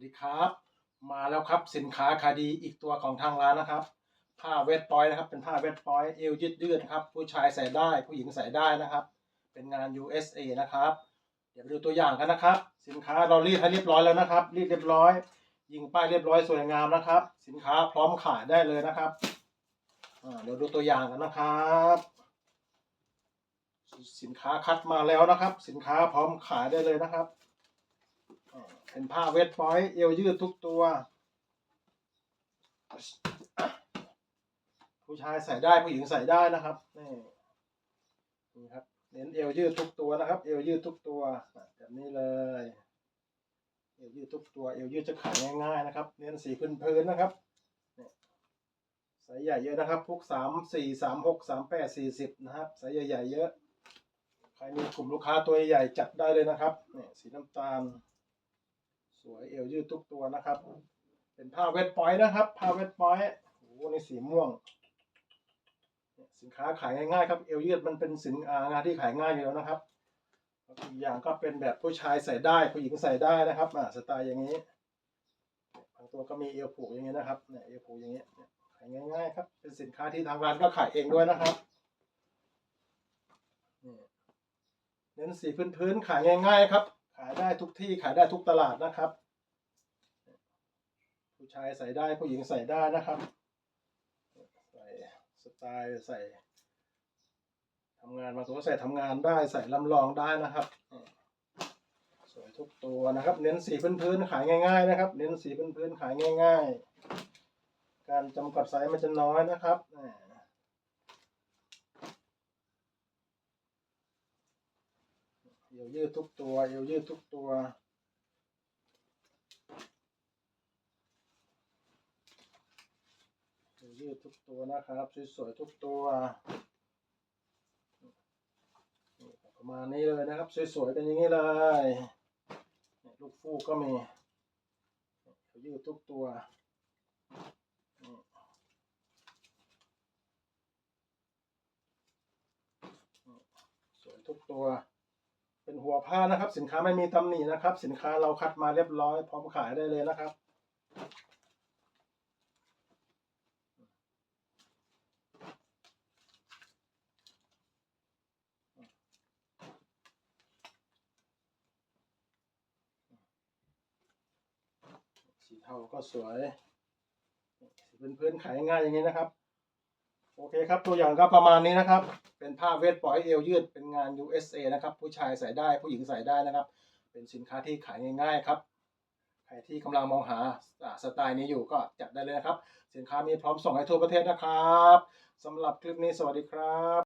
วัสดีครับ มาแล้วครับสินค้าคาดีอีกตัวของทางร้านนะครับ ผ้าเวทปอยนะครับ เป็นผ้าเวทปอยเอวยืดยืดครับ ผู้ชายใส่ได้ ผู้หญิงใส่ได้นะครับ เป็นงาน USA นะครับ เดี๋ยวไปดูตัวอย่างกันนะครับ สินค้าเรารีดให้เรียบร้อยแล้วนะครับ รีดเรียบร้อย ยิงป้ายเรียบร้อยสวยงามนะครับ สินค้าพร้อมขายได้เลยนะครับเดี๋ยวดูตัวอย่างกันนะครับสินค้าคัดมาแล้วนะครับ สินค้าพร้อมขายได้เลยนะครับ เป็นผ้าเวทปอยเอวยืดทุกตัว ผู้ชายใส่ได้ผู้หญิงใส่ได้นะครับนี่นี่ครับเน้นเอวยืดทุกตัวนะครับ เอวยืดทุกตัวแบบนี้เลยเอวยืดทุกตัวเอวยืดจะขายง่าย ๆ นะครับ เน้นสีพื้นๆนะครับเนี่ยใหญ่เยอะนะครับพวกสามสี่สามหกสามแปดสี่สิบนะครับไซส์ใหญ่ๆเยอะใครมีกลุ่มลูกค้าตัวใหญ่จัดได้เลยนะครับเนี่ยสีน้ำตาล สวยเอวยืดทุกตัวนะครับ เป็นผ้าเวทปอยนะครับ ผ้าเวทปอยโอ้โหในสีม่วง สินค้าขายง่ายๆครับ เอวยืดมันเป็นสินงานที่ขายง่ายอยู่แล้วนะครับอีกอย่างก็เป็นแบบผู้ชายใส่ได้ผู้หญิงใส่ได้นะครับอ่าสไตล์อย่างนี้บางตัวก็มีเอวผูกอย่างนี้นะครับเนี่ยเอวผูกอย่างนี้ขายง่ายๆครับ เป็นสินค้าที่ทางร้านก็ขายเองด้วยนะครับเน้นสีพื้นๆขายง่ายๆครับายได้ทุกที่ขายได้ทุกตลาดนะครับ ผู้ชายใส่ได้ผู้หญิงใส่ได้นะครับ ใส่สไตล์ใส่ทำงานบาตัวใส่ทำงานได้ใส่ลำลองได้นะครับ สวยทุกตัวนะครับ เน้นสีพื้นๆขายง่ายๆนะครับ เน้นสีพื้นๆขายง่าย ๆ การจำกัดไซส์มันจะน้อยนะครับอ่า เอวยืดทุกตัว เอวยืดทุกตัว เอวยืดทุกตัวนะครับ สวยๆทุกตัว ประมาณนี้เลยนะครับ สวยๆเป็นอย่างนี้เลย ลูกฟูกก็มีเอวยืดทุกตัวสวยทุกตัว เป็นหัวผ้านะครับ สินค้าไม่มีตำหนินะครับ สินค้าเราคัดมาเรียบร้อย พร้อมขายได้เลยนะครับ สีเทาก็สวยสีพื้นๆขายง่ายอย่างนี้นะครับ โอเคครับตัวอย่างก็ประมาณนี้นะครับ เป็นผ้าเวทปอยเอวยืดเป็นงาน USA นะครับ ผู้ชายใส่ได้ผู้หญิงใส่ได้นะครับ เป็นสินค้าที่ขายง่ายๆครับใครที่กำลังมองหาสไตล์นี้อยู่ก็จัดได้เลยนะครับ สินค้ามีพร้อมส่งให้ทั่วประเทศนะครับสำหรับคลิปนี้สวัสดีครับ